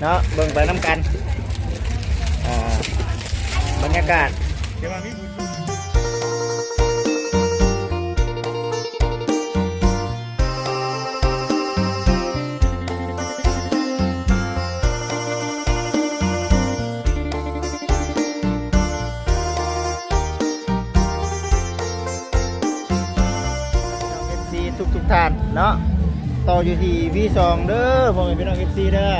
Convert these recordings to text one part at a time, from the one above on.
เนาะเบิ่งไปน้ำกันบรรยากาศเอฟซีทุกทุกท่านเนาะต่ออยู่ที่วีสองเด้อพ่อแม่พี่น้องเอฟซีเด้อ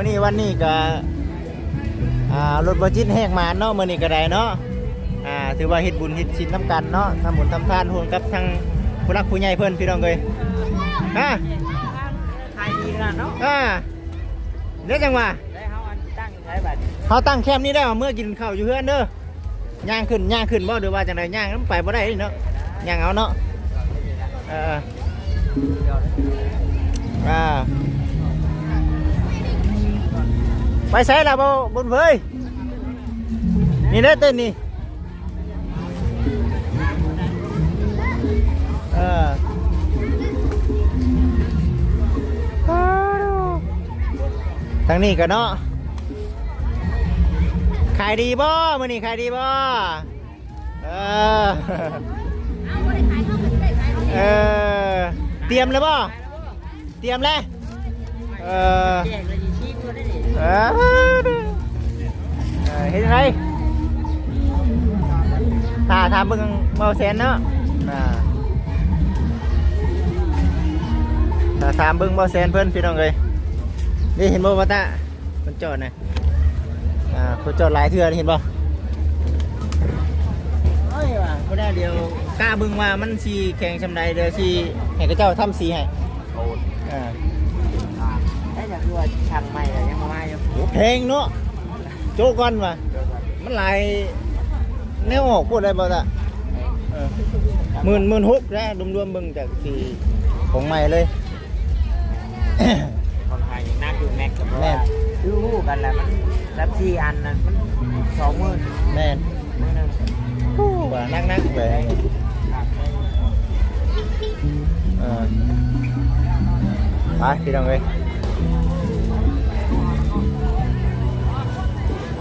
มื่อนี้วันนี้ก็อ่ารถบจิตแหกมาเนาะมื่อนี้ก็ได้เนาะอ่าถือว่าเฮ็ดบุญเฮ็ดชินน้ำกันเนาะทำบุญทำทานร่วมกับทางผู้รักผู้ใหญ่เพิ่นพี่น้องเลยอ่าใครดีนะเนาะอ่าเดี๋ยวจังหวะได้เฮาอันตั้งใช้บัดเขาตั้งแคมป์นี้ได้ว่าเมื่อกินข้าวอยู่เพื่อนเด้อย่างขึ้นย่างขึ้นบ่หรือว่าจังไดย่างน้ำไปบ่ได้นี่เนาะย่างเอาเนาะเอออ่าไปใส่ละบ่บนเผยนี่เด้อเต้นนี่เออทา งนี้ก็เนาะขายดีบ่มื้อนี้ขายดีบ่เออเอาบริขาย เข้าไรตรียมแล้วเออแจกเลยชี้ตัวได้ดิเออเออเฮ็ดจังไดตาถาเบิ่งเบาแสนเนาะอ่าตาถามเบิ่งเบาแสนเพิ่นพี่น้องเอ้ยนี่เห็นบ่ว่าตาเพิ่นจอดนะอ่าเพิ่นจอดหลายเทื่อเห็นบ่เอ้ยว่ะบ่ได้เดียวกล้าเบึงว่ามันสีแข่งชำใดเดี๋ยวสีให้กระเจ้าทำสีให้อ่า ได้อยากดูว่าช่างใหม่แต่ยังมาไม่อยู่โหเพลงเนาะโจกก่อนว่ะมันหลายแนวออกพูดได้บ่ล่ะ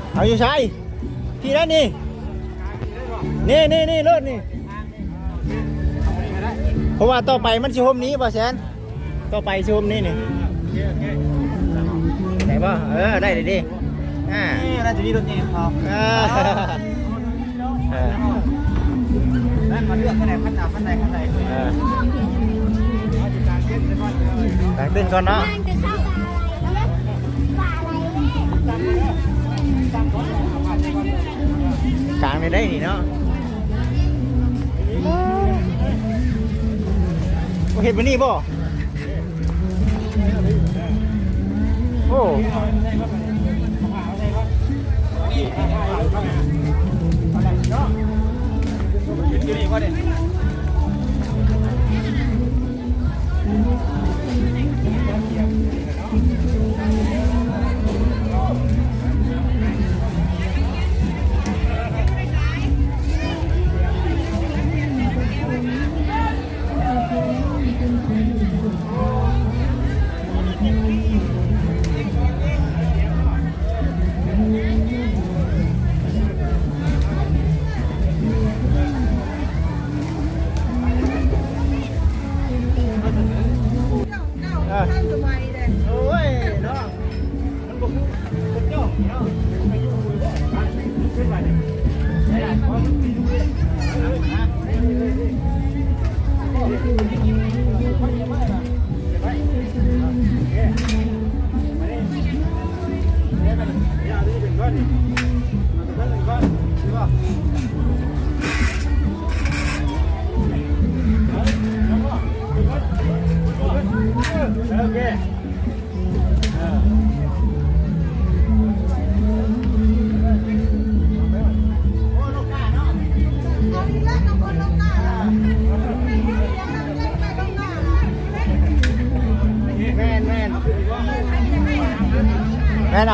เออหมื่นหมื่นหกแล้วรวมๆเบิ่งจากสีของใหม่เลยคนไทยยังนักอยู่แม็กกับว่าดูกันแหละมันรับสี่อันนั้นมันสองหมื่นแม่นมือหนึ่งว่านักนักๆไปเออไปพี่น้องเอ้ยเอาอยู่ใช่ที่นั่นนี่นี่นี่นี่รถนี่เพราะว่าต่อไปมันชิโฮมนี้ป่ะแซนต่อไปชิโฮมนี้นี่ได้ป่ะเออได้เลยดิอ่านี่น่าจะดีตัวนี้เขาเออเออแล้วมาเลือกกันไหนพันหนาพันใดพันใดเออตั้งตื่นก่อนเนาะ กลางได้ได้นี่เนาะเห็นปะนี่บ่โอ้ยนี่ว่าเด็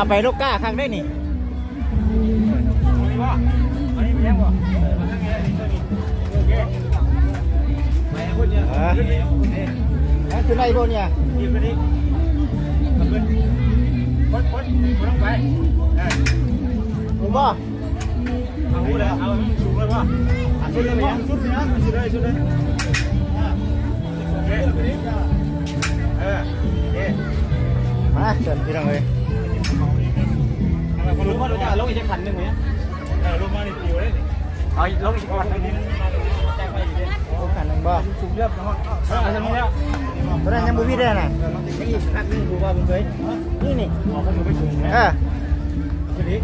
ไปลูกก้าครั้งได้นี่นี่บ่อันนี้แพงบ่มาทางนี้นี่ตัวนี้โอเคไปคนเนี่ยเออแล้วขึ้นได้บ่เนี่ยยืนไปดิทำขึ้นพ้นพ้นพ้นลงไปเออถูกบ่เอาหูเลยเอาสูงเลยป่ะสุดเลยป่ะสุดเลยนะสุดเลยสุดเลยโอเคเออโอเคมาเชิญพี่น้องเลย ลงมาลงมาลงอีกขันหนึ่งไหมเออลงมาในปิวเลยเอาลงอีกขันหนึ่งแจ้งไปอยู่ดิลูกขันหนึ่งบ่สูงเรียบนะฮะเออฉันรู้แล้วตัวนั้นยังบ่มีได้น่ะนี่พักหนึงดูว่าเพิ่นเคยนี่นี่ออกมาไปสูงเอนะอทีนี้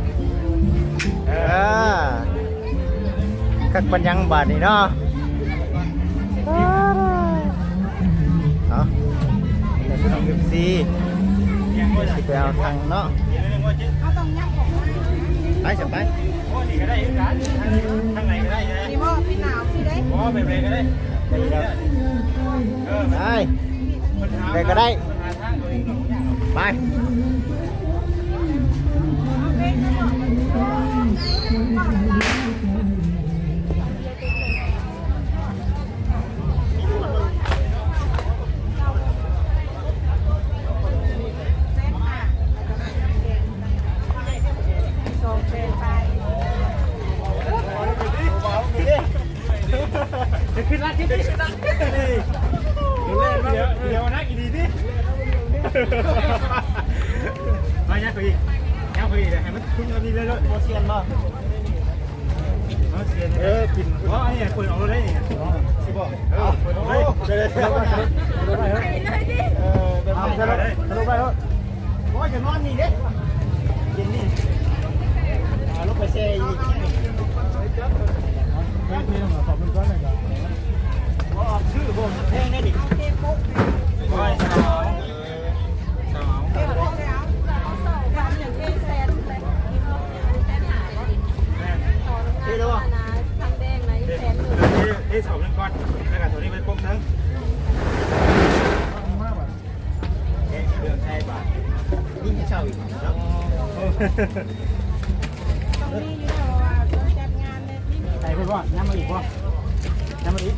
เอเอออคักปัญญังบาดนี่เนาะเอาเดี๋ยวพี่น้องเอฟซียังไม่ได้สิไปเอาทางเนาะ ไปจะไปโอ้นี่ก็ได้กันทางไหนก็ได้นะนี่บ่พี่หนาวพี่ได้อ๋อไปเบรกก็ได้ไปแล้วเออไปมันหาไปก็ได้มันหาทางตัวเองหรอกไป ต้องมีอยู่แล้วว่าต้องจัดงานเนี่ยที่มีใส่ไปก่อนน้ำมาอีกป่ะน้ำมาอีก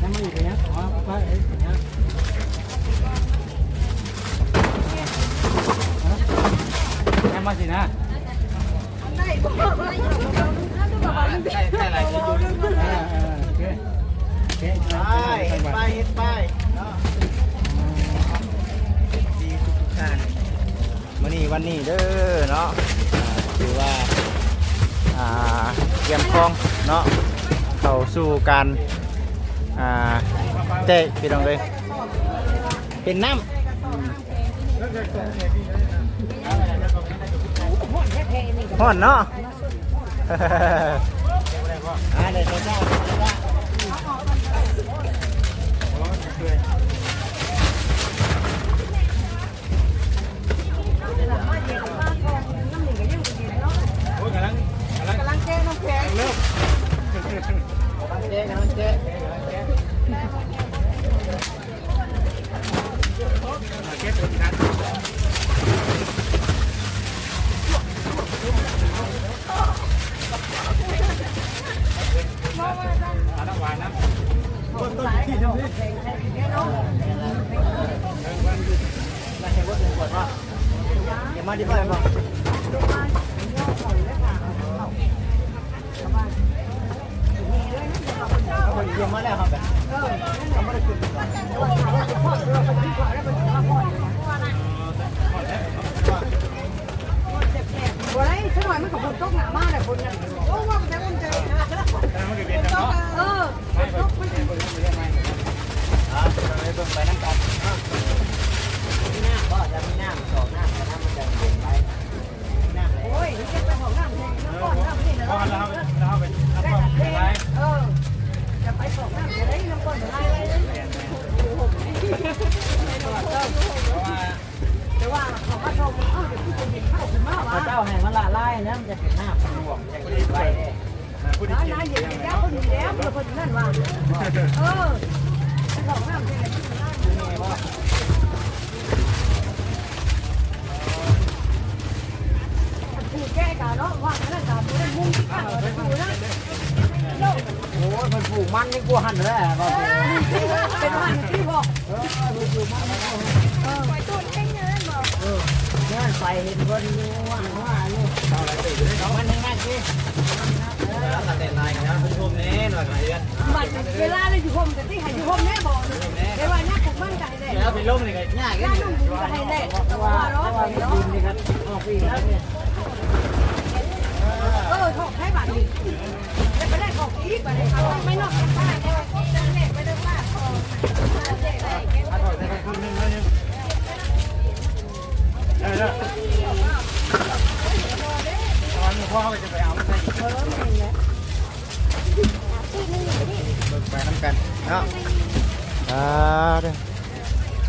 น้ำมาอีกอย่างเงี้ยอ๋อไปเอ้ยอย่างเงี้ยน้ำมาสินะได้บ่ได้บ่ได้ใช่ใช่อะไรที่อยู่อ่าอ่าโอเคโอเคไปเฮ็ดไปเฮ็ดไปเนาะดีทุกๆท่าน มื้อนี้วันนี้เด้อเนาะอ่าถือว่าเตรียมพร้อมเนาะเข้าสู่การเตะพี่น้องเลยเป็นน้ำฮ้อนเนาะอ่าเดี๋ยวเจ้าเดี๋ยวเจ้า โอ้ยกำลังกำลัง กำลังแก้น้ำแข็ง เริ่ม ตั้งเจ๊กันตั้งเจ๊ มาเก็บตัวที่นัดอาน้ำหวานนะต้นต้นที่ทำนี่ มาเห็นว่าเป็นขวดป่ะอย่ามาดิพ่อมาคนเยี่ยมมาแล้วครับแบบทำไม่ได้ขึ้นก่อน บ่ได้สักหน่อยมันก็ฝนตกหนักมากเลยคนนั้นโอ้ว่ามันจะมันจะ แต่มันจะเป็นจังเนาะ เออฝนตกมันจะ อ่าเราไปเบิ่งไปน้ำกันมีน้ำบ่จะมีน้ำสองน้ำแต่น้ำมันจะเปลี่ยนไปน้ำเลย โอ้ยเก็บไปของน้ำแข็งน้ำก้อนน้ำนี่นะ พอแล้วแล้วไปแล้ว แต่ ก็ แข็ ไป งเออจะไปของน้ำจะได้น้ำก้อนอะไรอะไรแต่ว่าของพระชมเอ้าเดี๋ยวพี่จะกินข้าวขึ้นมา พระ วะ เจ้าให้มันละลายนะมันจะเป็นหน้าเป็นหมวกจะกินไปเด้ ผู้ที่ น้านน้าอย่าไปแก้คนอื่แล้วคนนั่นว่าเออของน้ำจะได้กินได้เนาะว่าแล้วก็บ่ได้มุ่งที่ข้างเราอยู่นะโอ้ยมันปลูกมันนี่กูหันเลยบ่เป็นวันที่บอกปล่อยตูดให้นบอก เนี่ยไปเห็นคนอยู่ว่างว่าอยู่มันยังไงสิบัดเวลาเลยอยู่ห่มแต่ที่ให้อยู่ห่มแน่บอกเดี๋ยวว่านักปกมันกันได้แล้วเป็นลมนี่ก็ง่ายย่านุ่มก็ให้ได้แต่ว่าเนาะดินนี่ครับออกปีแล้วเนี่ยเออถกให้บัดนี้แล้วก็ได้ของอีกบัดนี้เขาไม่นอกจากบ้านแล้วก็จะเน็ตไปเด้อว่าพอเด็กได้เก็บ ถ้าถอยไปคนนึงแล้วเนี่ยได้แล้วตอนพ่อเขาจะไปเอาใส่เบิ่งไปน้ำกันเนาะอ่าเด้อ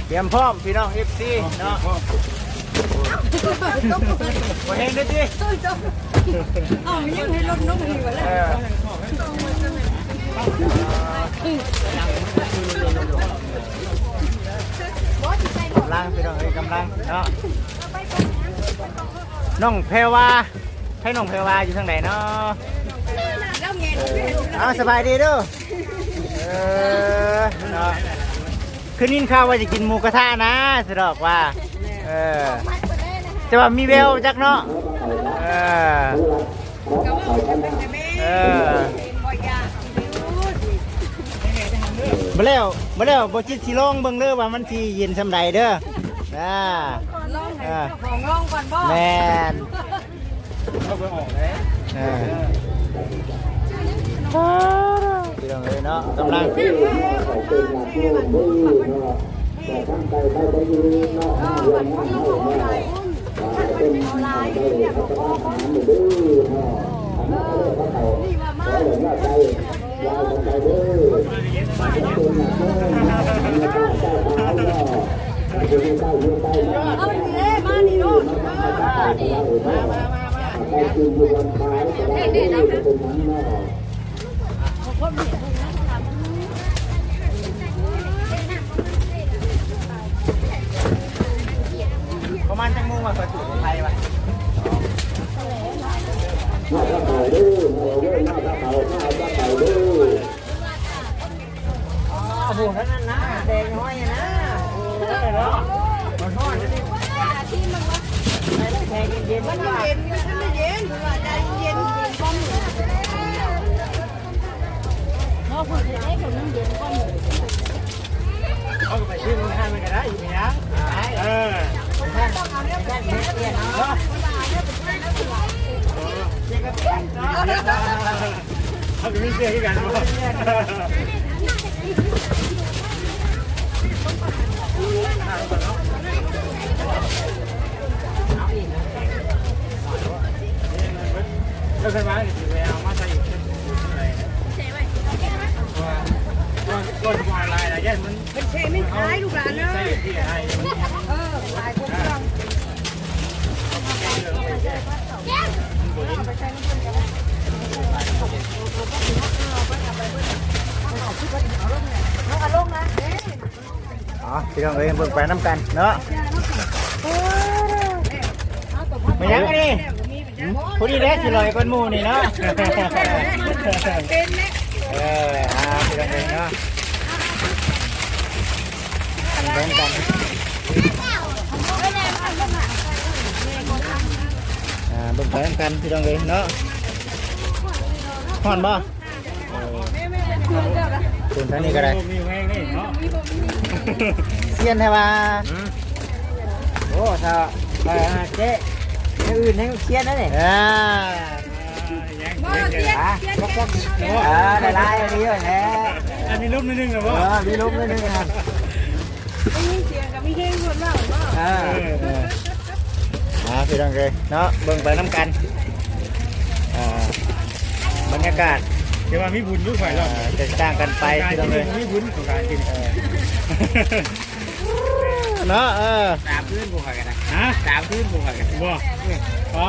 เตรียมพร้อมพี่น้อง FC เนาะบ่เฮงเด้อติตุ้ยจ้ะเอ้ายังให้รถน้องมีไว้แล้เอวอำลังพี่น้องเอ้ยกำลังเนาะ น้องเพรวาให้น้องเพรวาอยู่ทางไหนเนาะแล้วไงน้องเอาสบายดีเด้อเออเนาะคืนนี้ข้าวว่าจะกินหมูกระทะนะสะดอกว่าเออจะว่ามีแววจักเนาะเออเป็นแต่แม่เออบ่อยาแล้วมาแล้วบ่จิตสิลองเบิ่งเด้อว่ามันสิเย็นสำใดเด้ออ่า ลองให้เจ้าของลองก่อนบ่แม่นเขาไปออกเลยเออพี่น้องเอ้ยเนาะกำลังนี่ว่ามาเอาดีเด้มานี่โน่นมามามามาประมาณจังโมงว่าประตูไทยวะโอ้โหท่านนั้นนะแดงน้อยนะโอ้ยเนาะมันทอดจะได้แทง เย็นๆมัมันนเย็นมันไม่เย็นว่าใจเย็นเย็นบ่มือเขาก็ไปชื่อมึงให้มันก็ได้อยู่เนี่ยเออแค่เม็ดเดียวเนาะเขาเป็นเสื้อที่กันบ่แล้วใช่ไหมนี่ไปเอามาใส่อีกอะไรว่าก้นวายลายอะไรยันมันเป็นเชไม่คล้ายลูกหลานเนาะใส่ที่ไอ้เออหลายคนฟังน้อง อารมณ์นะเอ๊ะอ๋อพี่น้องเอ้ยเบิ่งไปน้ำกันเนาะมายังไง ผู้ดีแด้สิลอยก้นหมูนี่เนาะเป็นไหมเอออ่าพี่น้องเอ้ยเนาะเบิ่งกันอ่าเบิ่งไปน้ำกันพี่น้องเอ้ยเนาะห่อนบ่คุณท่านนี้ก็ได้มีแห้งนี่เนาะเซียนแท้ว่าโอ้ถ้าเจ๊ อย่างอื่นให้เครียดนะเนี่ยอ่ายังยังอะก็ก็เออได้ลายอันนี้เลยแหละอันมีรูปนิดนึงเหรอเอวะอมีลูกนิดนึงนะไม่มีเสียงกับมีเพลงคนเล่าเนาะเออเอออ่าพี่น้องเอ้ยเนาะเบิ่งไปน้ำกันอ่าบรรยากาศเดี๋ยวว่ามีบุญยุคไฟเราอ่าแตกต่างกันไปการพี่น้องกิเอ้นยมีบุญของการกินเนาะเออตามพื้นกูหอยกันนะฮะตามพื้นกูหอยกันบ่อ๋อ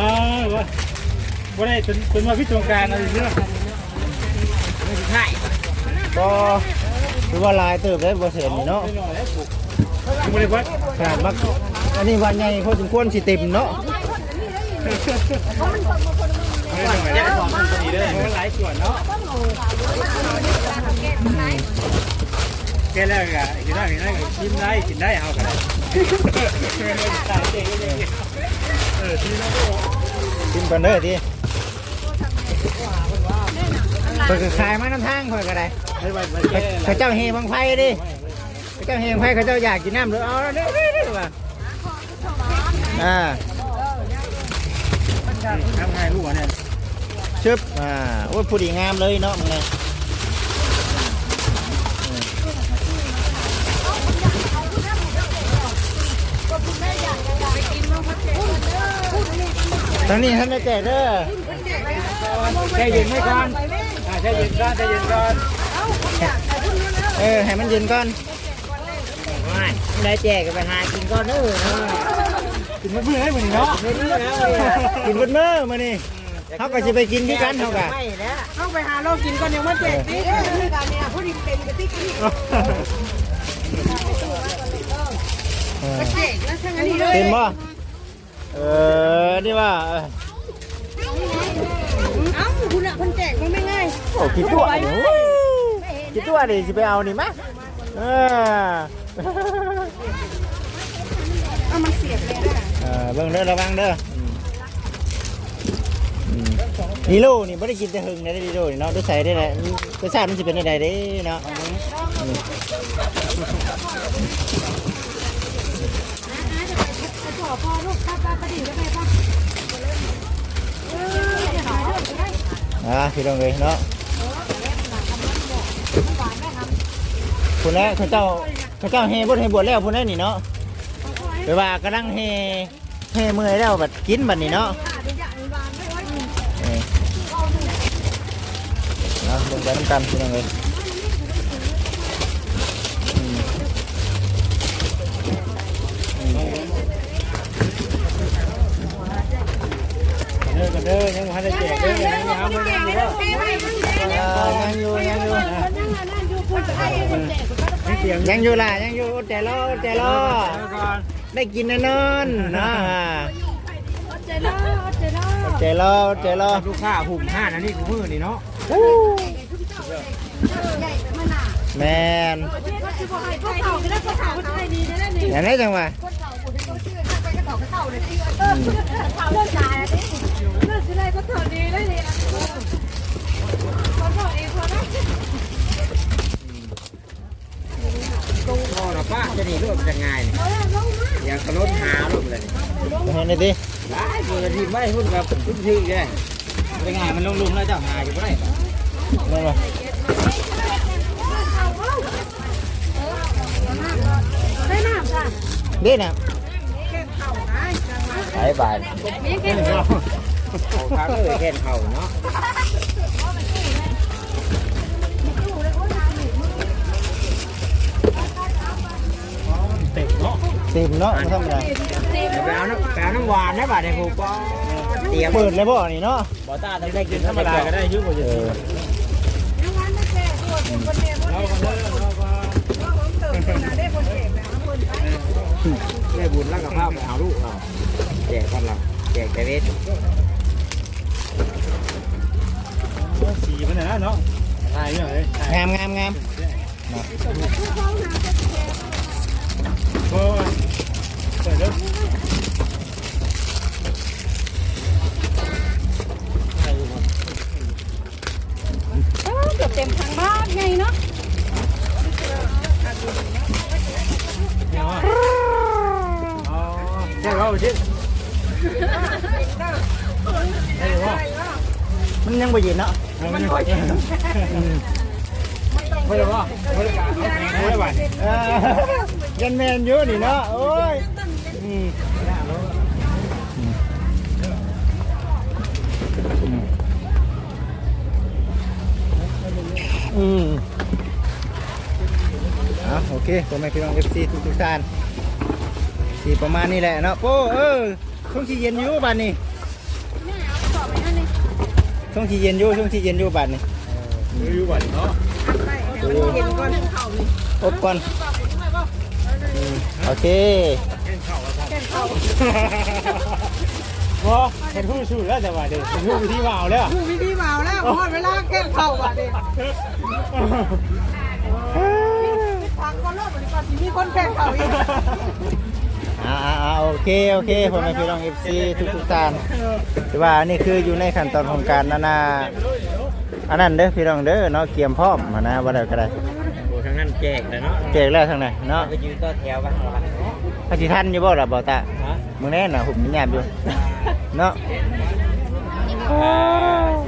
บ่บ่ได้จนจนมาพิจารณาอะไรเรื่องไม่ใช่ก็ถือว่าหลายเติบได้บ่เสร็จนี่เนาะไม่ได้วัดขนาดมักอันนี้วันใหญ่พอสมควรสิเต็มเนาะไม่หน่อยเนี่ยของมันพอดีเลยมันหลายส่วนเนาะ แค่แรกอะกินได้กินได้กินได้กินได้เอากันเออที่นั่นก็กินก่อนเด้อทีเพิ่นก็ขายมาน้ำทางเพิ่นก็ได้ไม่ไหวไม่แก้เขาเจ้าเฮบังไฟดิเขาเจ้าเฮบังไฟเขาเจ้าอยากกินน้ำหรือเอาเด้อเด้อเด้อว่ะอ่าทำไงลูกเนี่ยชึบอ่าโอ้ยผู้ดีงามเลยเนาะมึงไง ตอนนี้ท่านได้แจกเด้อใจเย็นไม่ก่อนใจเย็นก่อนใจเย็นก่อนเออให้มันเย็นก่อนไม่ได้แจกก็ไปหากินก่อนเด้อนะกินมะเฟืองให้เหมือนเนาะกินเบนเมื่อมานี่เขาก็จะไปกินที่กันเขากะเข้าไปหาเรากินก่อนยังมาแจกนี่คือการเนี่ยผู้ดีเป็นกระติกนี่เออแจกแล้วช่างอันนี้เลยเต็มบ่ เออ นี่ว่าเออเอ้าคุณอะคนแจกมันไม่ง่ายโอ้คิดตัวนี่โอ้ยคิดตัวนี่สิไปเอานี่มะเออเอามันเสียบเลยนะเออเบิ่งเด้อระวังเด้ออืมอืมดีโลนี่ไม่ได้กินแต่หึงนะดีโลนี่เนาะดูใส่ได้แหละรสชาติมันจะเป็นอะไรเด้เนาะอืม ขอ พ่อลูกป้าป้าประดิษฐ์ได้ไหมป้าอ่าพี่น้องเลยเนาะคุณแล้วเขาเจ้าเขาเจ้าเฮบดเฮบวชแล้วพุ่นได้นี่เนาะไปว่ากำลังเฮเฮเมื่อยแล้วบัดกินบัดนี่เนาะเออเนาะลงไปน้ำกันพี่น้องเลยอืมอืม เด้อกันเด้อยังไม่ได้แจกเด้อยังยังไม่ได้เด้อเออยังอยู่ยังอยู่เสียงยังอยู่ล่ะยังอยู่อดใจรออดใจรอได้กินแน่นอนนะเจริญเจรอดใจรออดใจรอลูกค้าหุ่มห้านะนี่กูมือนี่เนาะแมนอย่างนี้จังวะเเลิกอะไรก็เต่าดีเลยเนี่ยคนเต่าเองคนนั้นก็นะป้าจะนี่รูปจะง่ายเอาละลงมาอย่างขนมหารูปเลยเห็นได้ดิได้มือทีไม่หุ้นกับทุกทีเลยเป็นไงมันลงลุมแล้วเจ้าหาอยู่ไม่ได้นั่นวะได้น้ำค่ะเด็ดน่ะไปไปนี่กินเขา ทางเลยแค่เขาเนาะเต็มเนาะสิบเนาะไม่ธรรมดาแปลน้ำแปลน้ำหวานนะบ่าเดี๋ยวผมก็เตรียมเปิดเลยบ่นี่เนาะบ่ตาได้กินธรรมดาก็ได้ยุ่งกว่าเอจะอน้ำมันไม่แก่ตัวเป็นคนเนี่ยเราก็เลิกเราก็ได้คนเก่งนะคนไปได้บุญแล้วกับข้าวไปเอาลูกเราแจกกันเราแจกแต่เวท สีมันนะเนาะถ่ายเนี่ยเลยงามงามงามโอ้ยเปิดแล้วเกือบเต็มทางบ้านไงเนาะเนี่ยอ๋อใช่เขาชิด ได้หรอมันยังบ่เย็นเนาะมันไม่ค่อยไม่ได้ว่าไม่ได้ไม่ได้ว่ยันแมนอยู่นี่เนาะโอ้ยอืมอืมอะโอเคผมให้พี่น้อง FC ทุกทุกท่านที่ประมาณนี้แหละเนาะโป้เออช่วงที่เย็นอยู่บ้านนี้ แม่เอาต่อไปนั่นนี่ ช่วงที่เย็นอยู่ช่วงที่เย็นอยู่บ้านนี้อยู่วันเนาะเย็นก่อนเข่านี่อบก่อนอืมโอเคเล่นเข่าแล้วแก่เข่าบ่เป็นผู้ชูแล้วแต่ว่าเด็กเป็นผู้วิธีวาวแล้วผู้วิธีเมาแล้วพอดเวลาแก้เข่าอะเด็กทางคนรอดบริการที่มีคนแก้เข่าอีก อ่าอ่าอ่าโอเคโอเคพ่อแม่พี่น้อง FC ทุกทุกๆท่านถือว่านี่คืออยู่ในขั้นตอนของการนานาอันนั้นเด้อพี่น้องเด้อเนาะเกียมพร้อมมานะว่าได้ก็ได้โอ้ทางนั้นแจกเลยเนาะแจกแล้วทางไหนเนาะไปยืนต่อแถวกันหรอพระสิทันอยู่บ่ล่ะบ่ตาฮะมึงแน่น่ะผมหยาบอยู่เนาะ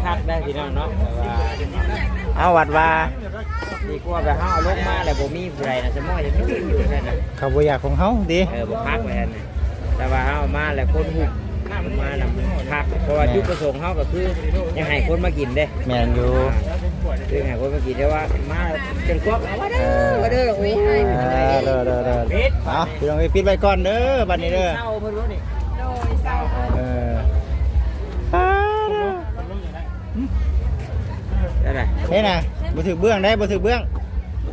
ทักได้พี่น้องเนาะว่าเอาวัดว่า ดีกว่าแบบเฮาเอาลงมาแล้วบ่มีผู้ใดนะสมมติจะมีอยู่แค่นั้นเขาบ่อยากของเฮาดิเออบ่พักไว้นั่นน่ะแต่ว่าเฮาเอามาแล้วคนหุบมันมาแล้วมันพักเพราะว่าจุดประสงค์เฮาก็คือยังให้คนมากินเด้แม่นอยู่คือให้คนมากินได้ว่ามาเป็นครอบเอาว่าเด้อว่าเด้อโอ้ยเออเด้อเด้อเด้อเอาพี่น้องไปปิดไว้ก่อนเด้อบัดนี้เด้อเศร้าเพิ่นรู้นี่โดยเศร้าเออได้ไหมเฮ้ยน่ะ บ่ถือเบื้องได้บ่ถือเบื้อง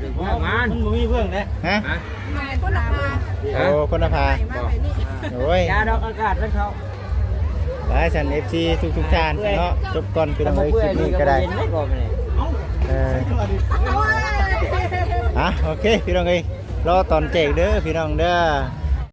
ถึงว่ามันมันบ่มีเบื้องเด้ฮะฮะมาคนละมาโอ้คนละพามาไปนี่โอ้ยยาดอกอากาศมันเขาหลายสัน FC ทุกทุกๆท่านเนาะจบก่อนพี่น้องเอ้ยคลิปนี้ก็ได้เย็นไม่ก่อนเลยเอออะโอเคพี่น้องเอ้ยรอตอนแจกเด้อพี่น้องเด้อ